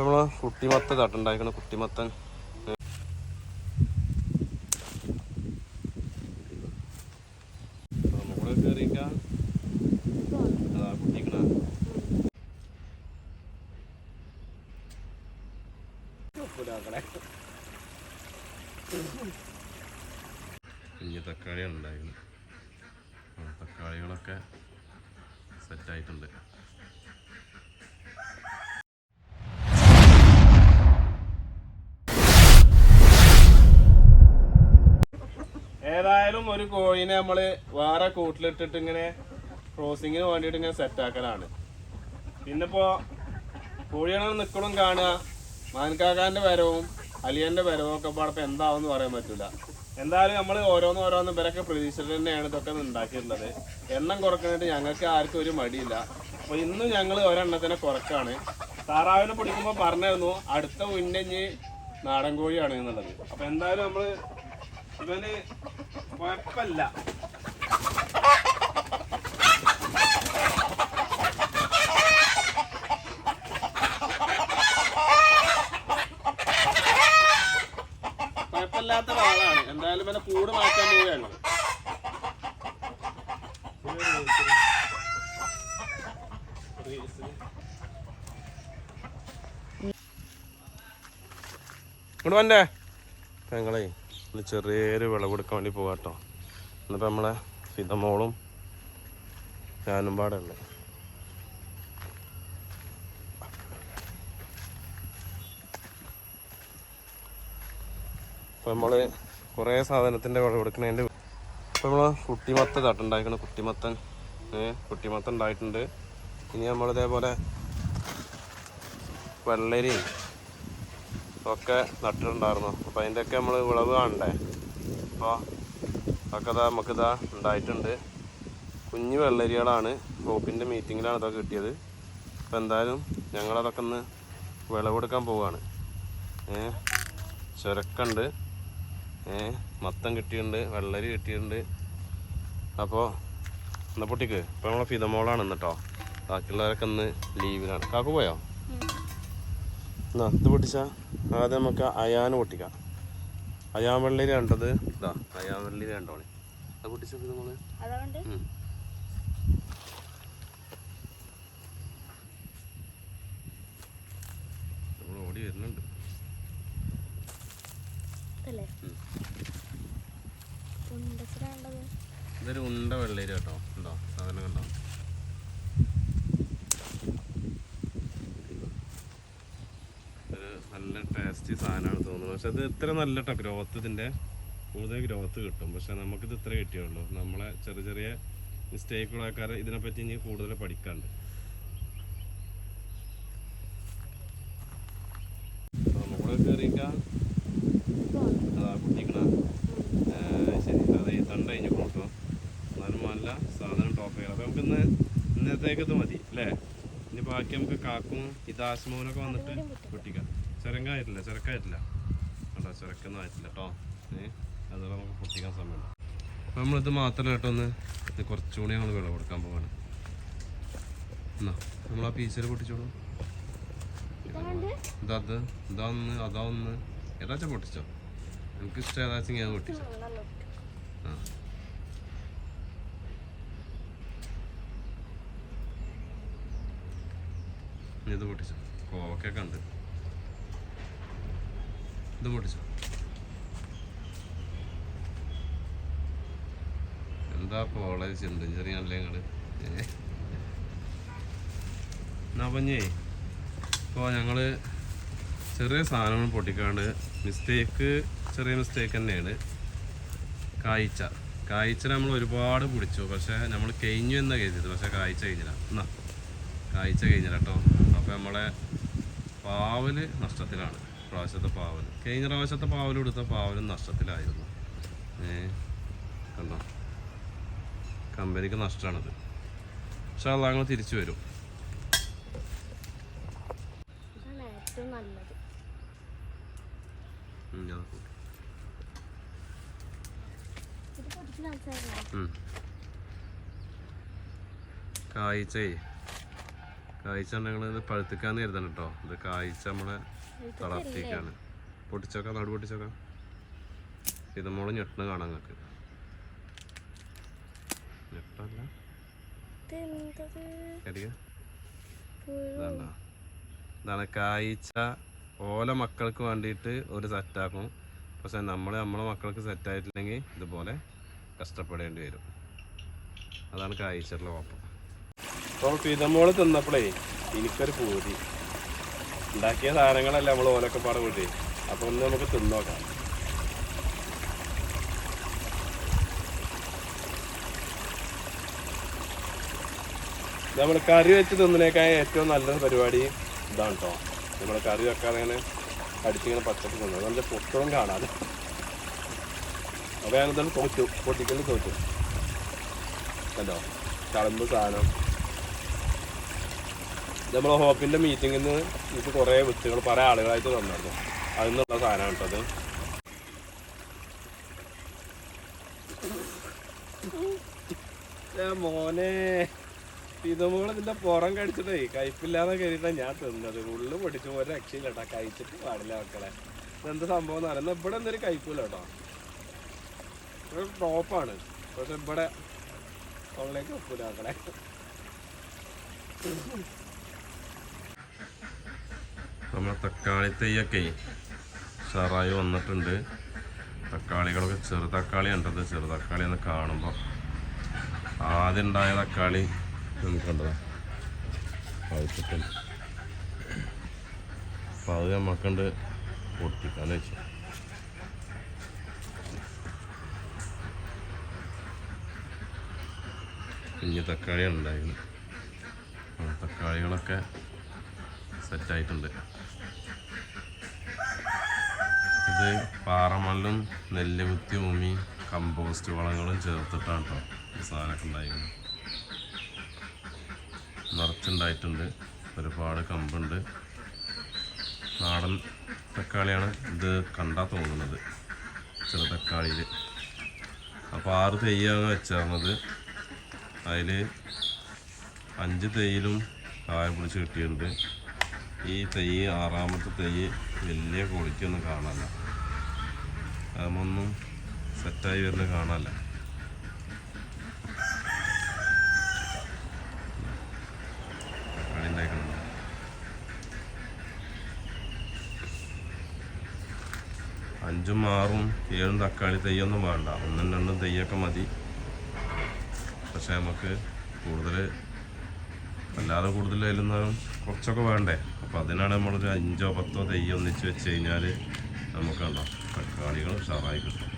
ഇപ്പൊ നമ്മൾ കുട്ടിമത്തൻ തട്ടുണ്ടായിക്കണ കുട്ടിമത്തൻ. നമ്മൾ തക്കാളിയാണ് ഉണ്ടായിരുന്നത് തക്കാളികളൊക്കെ സെറ്റായിട്ടുണ്ട് ഏതായാലും ഒരു കോഴിനെ നമ്മൾ വേറെ കൂട്ടിലിട്ടിട്ട് ഇങ്ങനെ ക്രോസിങ്ങിന് വേണ്ടിയിട്ട് ഇങ്ങനെ സെറ്റ് ആക്കലാണ്. പിന്നിപ്പോ കോഴിയാണ് നിക്കണും കാണുക. മാൻകാക്കാന്റെ വരവും അലിയന്റെ വരവും ഒക്കെ പാടപ്പം എന്താവും പറയാൻ പറ്റില്ല എന്തായാലും നമ്മൾ ഓരോന്ന് ഓരോന്ന് ഇവരൊക്കെ പ്രതീക്ഷിച്ചിട്ട് തന്നെയാണ് ഇതൊക്കെ ഉണ്ടാക്കിയിട്ടുള്ളത്. എണ്ണം കുറക്കാനായിട്ട് ഞങ്ങൾക്ക് ആർക്കും ഒരു മടിയില്ല. അപ്പൊ ഇന്നും ഞങ്ങൾ ഒരെണ്ണത്തിനെ കുറക്കാണ്. താറാവിനെ പിടിക്കുമ്പോൾ പറഞ്ഞിരുന്നു അടുത്ത ഉന്നഞ്ഞ് നാടൻ കോഴിയാണ് എന്നുള്ളത്. അപ്പൊ എന്തായാലും നമ്മൾ ഇവന് കുഴപ്പമില്ല. കുഴപ്പമില്ലാത്ത ഒരാളാണ്. എന്തായാലും ഇവനെ കൂട് മാറ്റാൻ പോവുകയാണ്. ഇങ്ങോട്ട് വന്നേ ഞങ്ങളെ ചെറിയൊരു വിളവെടുക്കാൻ വേണ്ടി പോകാം കേട്ടോ എന്നിട്ട് നമ്മളെ ഫിതമോളും ഞാനും പാടല്ലേ അപ്പം നമ്മൾ കുറേ സാധനത്തിന്റെ വിളവെടുക്കുന്നതിന്റെ ഇപ്പം നമ്മൾ കുട്ടിമത്ത തട്ടുണ്ടാക്കണം കുട്ടിമത്തൻ. കുട്ടിമത്ത ഉണ്ടായിട്ടുണ്ട്. ഇനി നമ്മളിതേപോലെ വെള്ളരിയും ഒക്കെ നട്ടിട്ടുണ്ടായിരുന്നു. അപ്പോൾ അതിന്റെയൊക്കെ നമ്മൾ വിളവ് കാണണ്ടേ? അപ്പോൾ അതൊക്കെ ഇതാ നമുക്കിതാ ഉണ്ടായിട്ടുണ്ട്. കുഞ്ഞു വെള്ളരികളാണ്. ഷോപ്പിന്റെ മീറ്റിങ്ങിലാണ് ഇതൊക്കെ കിട്ടിയത്. അപ്പോൾ എന്തായാലും ഞങ്ങളതൊക്കെ ഒന്ന് വിളവെടുക്കാൻ പോവുകയാണ് ഏ ചുരക്കുണ്ട്. ഏ മത്തം കിട്ടിയിട്ടുണ്ട് വെള്ളരി കിട്ടിയിട്ടുണ്ട്. അപ്പോൾ എന്നാ പൊട്ടിക്ക്? ഇപ്പോൾ നമ്മളെ ഫിതമോളാണ് എന്നിട്ടോ ബാക്കിയുള്ളവരൊക്കെ ഇന്ന് ലീവിലാണ് കാക്കു പോയോ? എന്നാ ഇത് പൊട്ടിച്ച. ആദ്യം നമുക്ക് അയാന് പൊട്ടിക്കാം. അയാൻ വെള്ളരി കണ്ടത് ഇതാ അയാൻ വെള്ളരി കണ്ടോളി. അത് പൊട്ടിച്ചത്. നമ്മൾ ഓടി വരുന്നുണ്ട്. ഇതൊരു ഉണ്ട വെള്ളരി കേട്ടോ ഉണ്ടോ സാധനം കണ്ടോ ഒരു നല്ല ടേസ്റ്റി സാധനമാണ് തോന്നുന്നത് പക്ഷെ അത് ഇത്ര നല്ല കേട്ടോ ഗ്രോത്ത് ഇതിന്റെ കൂടുതൽ ഗ്രോത്ത് കിട്ടും. പക്ഷെ നമുക്കിത് ഇത്ര കിട്ടിയുള്ളൂ. നമ്മളെ ചെറിയ ചെറിയ മിസ്റ്റേക്കുകളൊക്കെ ഇതിനെപ്പറ്റി ഇനി കൂടുതൽ പഠിക്കാണ്ട്. നമ്മളെ കയറിക്കാം അതാ കുട്ടിക്കണ ശരി. അതെ ഈ തണ്ട കഴിഞ്ഞ് കൊടുക്കും എന്നാലും നല്ല സാധനം ടോപ്പ് ചെയ്യണം അപ്പം നമുക്ക് ഇന്ന് ഇന്നത്തേക്ക് ഇത് മതി അല്ലേ? ഇനി ബാക്കി നമുക്ക് കാക്കും ഇതാശ്മോനൊക്കെ വന്നിട്ട് പൊട്ടിക്കാം. ചിരങ്കായിട്ടില്ല ചിരക്കായിട്ടില്ല കേട്ടോ ചിരക്കൊന്നും ആയിട്ടില്ല കേട്ടോ ഏ അതുപോലെ നമുക്ക് പൊട്ടിക്കാൻ സമയമുണ്ട് അപ്പം നമ്മളിത് മാത്രമല്ല കേട്ടോ ഒന്ന് ഇത് കുറച്ചുകൂടി ഞങ്ങൾ വിളവ് കൊടുക്കാൻ പോവാണ്. എന്നാ നമ്മൾ ആ പീസിൽ പൊട്ടിച്ചോളൂ ഇതത് ഇതാ ഒന്ന് അതാ ഒന്ന് ഏതാച്ചാ പൊട്ടിച്ചോ? എനിക്ക് ഇഷ്ടം ഏതാച്ചും ഞാൻ പൊട്ടിച്ചോ. ആ. ഇത് പൊട്ടിച്ചോ? കോവക്കൊക്കെ ഉണ്ട്. ഇത് പൊട്ടിച്ചോ. എന്താ കോളേജ് ചിന്തയും ചെറിയാണല്ലേ നിങ്ങൾ ഏ? എന്നാ പഞ്ഞേ ഇപ്പോൾ ഞങ്ങൾ ചെറിയ സാധനങ്ങൾ പൊട്ടിക്കാണ്ട് മിസ്റ്റേക്ക് ചെറിയ മിസ്റ്റേക്ക് തന്നെയാണ്. കായ്ച്ച കായ്ച്ച നമ്മൾ ഒരുപാട് പിടിച്ചു. പക്ഷെ നമ്മൾ കഴിഞ്ഞു എന്നാ കരുതിയത്. പക്ഷെ കായ്ച്ച കഴിഞ്ഞില്ല. എന്നാ കായ്ച്ച കഴിഞ്ഞില്ല കേട്ടോ. അപ്പോൾ നമ്മളെ പാവൽ നഷ്ടത്തിലാണ്. പ്രാവശ്യത്തെ പാവൽ. കഴിഞ്ഞ പ്രാവശ്യത്തെ പാവൽ കൊടുത്ത പാവലും നഷ്ടത്തിലായിരുന്നു. ഏ കണ്ടോ? കമ്പനിക്ക് നഷ്ടമാണത്. പക്ഷെ അത് ഞങ്ങൾ തിരിച്ചു വരും. കായ്ച്ചേ കായ്ച്ച ഞങ്ങൾ ഇത് പഴുത്തിക്കാന്ന് കരുതണം കേട്ടോ. ഇത് കായ്ച്ച നമ്മളെ തളർത്തിക്കാണ് പൊട്ടിച്ചോക്കാം നടു പൊട്ടിച്ചോക്കാം. ഇത് മോൾ ഞെട്ടണ് കാണാം നിങ്ങൾക്ക്. ഞെട്ടല്ല. ഇതാണ്? കായ്ച്ച ഓല മക്കൾക്ക് വേണ്ടിയിട്ട് ഒരു സെറ്റാക്കും. പക്ഷെ നമ്മൾ നമ്മളെ മക്കൾക്ക് സെറ്റായിട്ടില്ലെങ്കിൽ ഇതുപോലെ കഷ്ടപ്പെടേണ്ടി വരും. അതാണ് കായ്ച്ചിട്ടുള്ള കുഴപ്പം അപ്പോൾ പിതമോൾ തിന്നപ്പോഴേ എനിക്കൊരു പൂതി. ഉണ്ടാക്കിയ സാധനങ്ങളല്ല നമ്മൾ ഓലൊക്കെ പാടെ വിട്ടേ അപ്പോൾ ഒന്ന് നമുക്ക് തിന്നോക്കാം നമ്മൾ കറി വെച്ച് തിന്നണേക്കാൾ ഏറ്റവും നല്ല പരിപാടി ഇതാണ് കേട്ടോ നമ്മൾ കറി വെക്കാതെ ഇങ്ങനെ അടിച്ചിങ്ങനെ പച്ചപ്പ് തിന്നത് നല്ല പൊട്ടവും കാണാതെ അപ്പോൾ ഞാനിതാണ് തോറ്റു പൊട്ടിക്കൽ തോറ്റു. കണ്ടോ? കളമ്പ് സാധനം. നമ്മൾ ഹോപ്പിന്റെ മീറ്റിങ്ങിൽ നിന്ന് എനിക്ക് കുറേ വിത്തുകൾ പല ആളുകളായിട്ട് തന്നായിരുന്നു അതിൽ നിന്നുള്ള സാധനമാണ് കേട്ടത് മോനെ ഇതുപോലെ നിന്റെ പുറം കടിച്ചിട്ടേ കഴിപ്പില്ലാന്ന് കയറിയിട്ടാ ഞാൻ തിന്നത്. ഉള്ളു പൊടിച്ചു പോലെ രക്ഷയില്ല കേട്ടോ കഴിച്ചിട്ട് പാടില്ല മക്കളെ. എന്ത് സംഭവം എന്ന് പറയുന്നത് ഇവിടെ എന്തൊരു കയ്പില്ല കേട്ടോ. ടോപ്പാണ്. പക്ഷെ ഇവിടെ ഉള്ളിലേക്ക് ഒപ്പില്ല മക്കളെ. നമ്മളെ തക്കാളി തൈയൊക്കെ ഷാറായി വന്നിട്ടുണ്ട്. തക്കാളികളൊക്കെ ചെറു തക്കാളി ഉണ്ടത് ചെറു തക്കാളി എന്ന് കാണുമ്പോൾ ആദ്യം ഉണ്ടായ തക്കാളി നമുക്ക് കണ്ടതാ. പഴുത്തിട്ടുണ്ട്. അപ്പം അത് നമുക്കുണ്ട് പൊട്ടിക്കാന്ന് വെച്ചു. ഇനി തക്കാളിയാണ് ഉണ്ടായിരുന്നത്. തക്കാളികളൊക്കെ സെറ്റായിട്ടുണ്ട് ഇത് പാറമല്ലും നെല്ല് കുത്തി ഉമി കമ്പോസ്റ്റ് വളങ്ങളും ചേർത്തിട്ടാണ് കേട്ടോ ഈ സാധനമൊക്കെ ഉണ്ടായിരുന്നു നിറച്ചുണ്ടായിട്ടുണ്ട്. ഒരുപാട് കമ്പുണ്ട്. നാടൻ തക്കാളിയാണ് ഇത് കണ്ടാ തോന്നുന്നത്. ചില തക്കാളിയിൽ അപ്പോൾ ആറ് തെയ്യാണ് വെച്ചിരുന്നത് അതിൽ അഞ്ച് തെയ്യിലും കായ പിടിച്ച് കിട്ടിയിട്ടുണ്ട്. ഈ തെയ്യ് ആറാമത്തെ തെയ്യ് വലിയ ക്വാളിറ്റി ഒന്നും കാണാനില്ല. അതൊന്നും സെറ്റായി വരുന്നത് കാണാല്ല. അഞ്ചും ആറും ഏഴും തക്കാളി തെയ്യൊന്നും വേണ്ട. ഒന്നും രണ്ടും തെയ്യൊക്കെ മതി. പക്ഷെ നമുക്ക് കൂടുതൽ അല്ലാതെ കൂടുതൽ അതിലൊന്നും കുറച്ചൊക്കെ വേണ്ടേ? അപ്പോൾ അതിനാണ് നമ്മളൊരു അഞ്ചോ പത്തോ തെയ്യൊന്നിച്ച് വെച്ച് കഴിഞ്ഞാൽ നമുക്ക് കണ്ടോ? ഉഷാറായി കിട്ടും